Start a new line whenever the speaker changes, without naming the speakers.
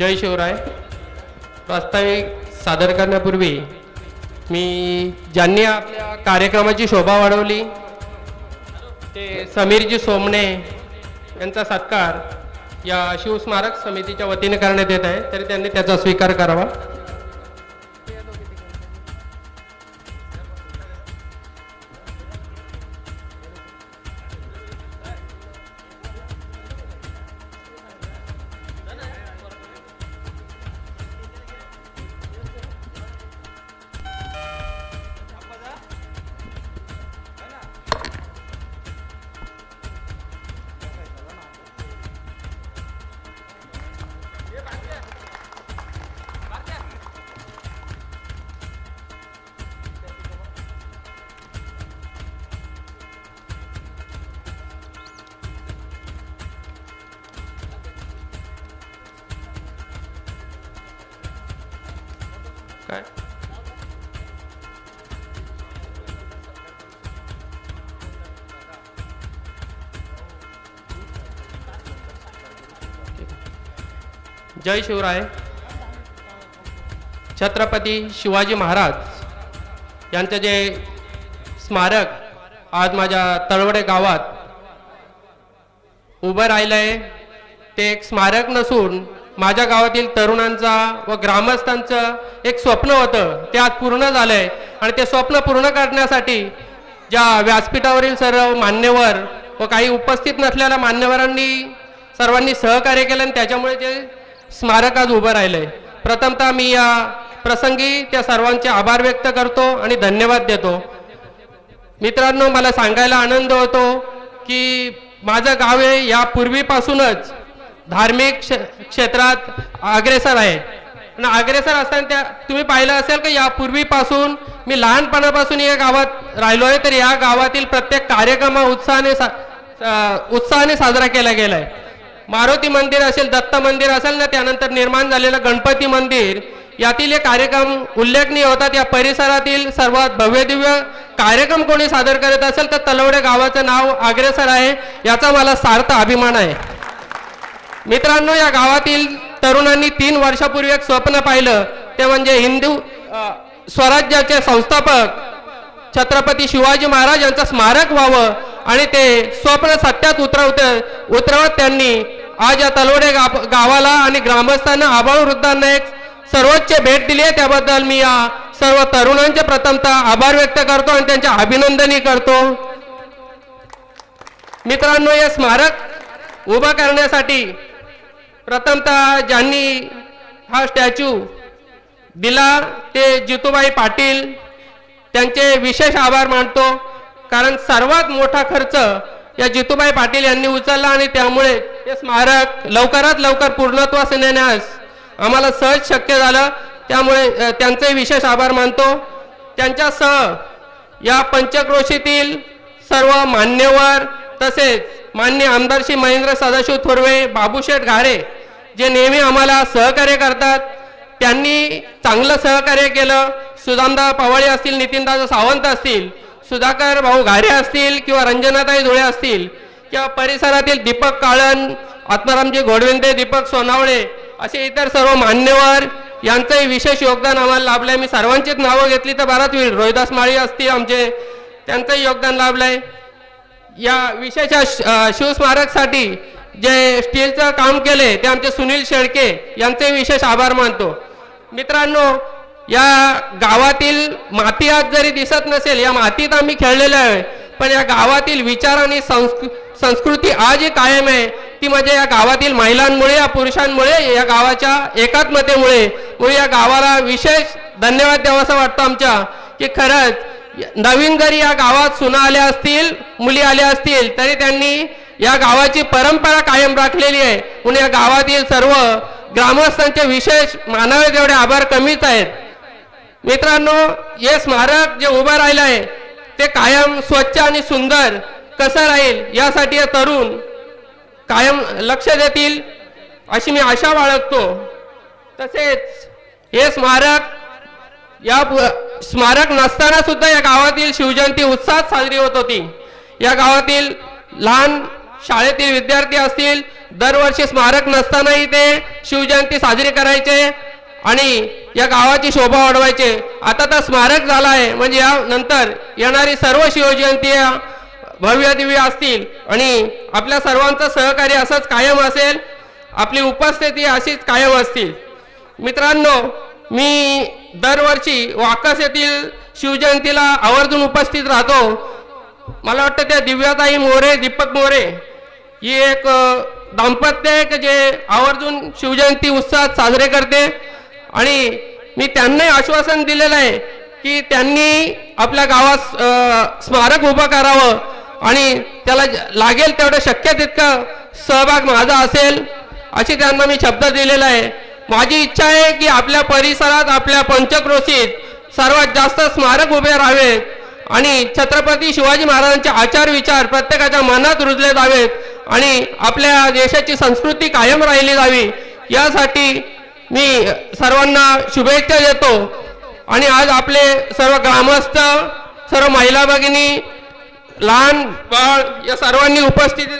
जय शिवराय. प्रास्ताविक सादर करण्यापूर्वी मी ज्यांनी आपल्या कार्यक्रमाची शोभा वाढवली ते समीरजी सोमणे यांचा सत्कार या शिवस्मारक समितीच्या वतीने करण्यात येत आहे. तरी त्यांनी त्याचा स्वीकार करावा. काय? जय शिवराय. छत्रपती शिवाजी महाराज यांचं जे स्मारक आज माझ्या तळवडे गावात उभं राहिलं आहे ते एक स्मारक नसून माझ्या गावातील तरुणांचा व ग्रामस्थांचं एक स्वप्न होतं. ते आज पूर्ण झालंय. आणि ते स्वप्न पूर्ण करण्यासाठी ज्या व्यासपीठावरील सर्व मान्यवर व काही उपस्थित नसलेल्या मान्यवरांनी सर्वांनी सहकार्य केलं आणि त्याच्यामुळे ते स्मारक आज उभं राहिलंय. प्रथमतः मी या प्रसंगी त्या सर्वांचे आभार व्यक्त करतो आणि धन्यवाद देतो. मित्रांनो मला सांगायला आनंद होतो की माझं गाव हे यापूर्वीपासूनच धार्मिक क्ष- क्षेत्रात अग्रेसर आहे. ना अग्रेसर असताना त्या तुम्ही पाहिलं असेल की यापूर्वीपासून मी लहानपणापासून या गावात राहिलो आहे तर या गावातील प्रत्येक कार्यक्रम उत्साहाने सा उत्साहाने साजरा केला गेला आहे मारुती मंदिर असेल दत्त मंदिर असेल ना त्यानंतर निर्माण झालेलं गणपती मंदिर यातील एक कार्यक्रम उल्लेखनीय होतात. या परिसरातील सर्वात भव्यदिव्य कार्यक्रम कोणी सादर करत असेल तर तलवडे गावाचं नाव अग्रेसर आहे. याचा मला सार्थ अभिमान आहे. मित्रांनो या गावातील तरुणांनी तीन वर्षापूर्वी एक स्वप्न पाहिलं. ते म्हणजे हिंदू स्वराज्याचे संस्थापक छत्रपती शिवाजी महाराज यांचं स्मारक व्हावं आणि ते स्वप्न सत्यात उतरवत उतरवत त्यांनी आज या तलवडे गावाला आणि ग्रामस्थांना आबाळ वृद्धांना एक सर्वोच्च भेट दिली आहे. त्याबद्दल मी या सर्व तरुणांचे प्रथमतः आभार व्यक्त करतो आणि त्यांचे अभिनंदनही करतो. मित्रांनो हे स्मारक उभं करण्यासाठी प्रथमतः ज्यांनी हा स्टॅच्यू दिला ते जितूबाई पाटील. त्यांचे विशेष आभार मानतो. कारण सर्वात मोठा खर्च या जितूबाई पाटील यांनी उचलला आणि त्यामुळे हे स्मारक लवकरात लवकर पूर्णत्वास नेण्यास आम्हाला सहज शक्य झालं. त्यामुळे त्यांचे विशेष आभार मानतो. त्यांच्यासह या पंचक्रोशीतील सर्व मान्यवर तसेच मान्य आमदार श्री महेंद्र सदाशिव थोरवे बाबूशेठ घारे जे नेहमी आम्हाला सहकार्य करतात त्यांनी चांगलं सहकार्य केलं. सुदामदा पवाळे असतील नितीनदादा सावंत असतील सुधाकर भाऊ घारे असतील किंवा रंजनाताई धुळे असतील किंवा परिसरातील दीपक काळन आत्मारामजी घोडविंदे दीपक सोनावळे असे इतर सर्व मान्यवर यांचंही विशेष योगदान आम्हाला लाभलंय. मी सर्वांचीच नावं घेतली तर बराच होईल रोहिदास माळी असतील आमचे त्यांचंही योगदान लाभलंय. या विशेष श- शिवस्मारकसाठी जे स्टीलचं काम केले ते आमचे सुनील शेळके यांचे विशेष आभार मानतो. मित्रांनो या गावातील माती आज जरी दिसत नसेल या मातीत आम्ही खेळलेलो आहे पण या गावातील विचार आणि संस्कृ संस्कृती आजही कायम आहे. ती म्हणजे या गावातील महिलांमुळे या पुरुषांमुळे या गावाच्या एकात्मतेमुळे. व या गावाला विशेष धन्यवाद द्यावासा वाटतं आमच्या की खरंच नवीन जरी या गावात सुना आल्या असतील मुली आल्या असतील तरी त्यांनी या गावाची परंपरा कायम राखलेली आहे. म्हणून या गावातील सर्व ग्रामस्थांचे विशेष मानावे तेवढे आभार कमीच आहेत. मित्रांनो हे स्मारक जे उभं राहिलं आहे ते कायम स्वच्छ आणि सुंदर कसं राहील यासाठी हे तरुण कायम लक्ष देतील अशी मी आशा बाळगतो. तसेच हे स्मारक या पु- स्मारक नसताना सुद्धा या गावातील शिवजयंती उत्साहात साजरी होत होती. या गावातील लहान शाळेतील विद्यार्थी असतील दरवर्षी स्मारक नसतानाही ते शिवजयंती साजरी करायचे आणि या गावाची शोभा वाढवायचे. आता तर स्मारक झाला आहे म्हणजे या नंतर येणारी सर्व शिवजयंती भव्यदिव्य भव्य दिव्य असतील. आणि आपल्या सर्वांचं सहकार्य असंच कायम असेल आपली उपस्थिती अशीच कायम असतील. मित्रांनो मी दरवर्षी वाकस येथील शिवजयंतीला आवर्जून उपस्थित राहतो. मला वाटतं त्या दिव्याताई मोरे दीपक मोरे ही एक दाम्पत्य आहे की जे आवर्जून शिवजयंती उत्साहात साजरे करते. आणि मी त्यांनाही आश्वासन दिलेलं आहे की त्यांनी आपल्या गावात स्मारक उभं करावं. आणि त्याला ज- लागेल तेवढं शक्य तितकं सहभाग माझा असेल अशी त्यांना मी शब्द दिलेला आहे. माझी इच्छा आहे की आपल्या परिसरात आपल्या पंचक्रोशीत सर्वात जास्त स्मारक उभे राहावेत. आणि छत्रपती शिवाजी महाराजांचे आचार विचार प्रत्येकाच्या मनात रुजले जावेत. आणि आपल्या देशाची संस्कृती कायम राहिली जावी यासाठी मी सर्वांना शुभेच्छा देतो. आणि आज आपले सर्व ग्रामस्थ सर्व महिला भगिनी लहान बाळ या सर्वांनी उपस्थिती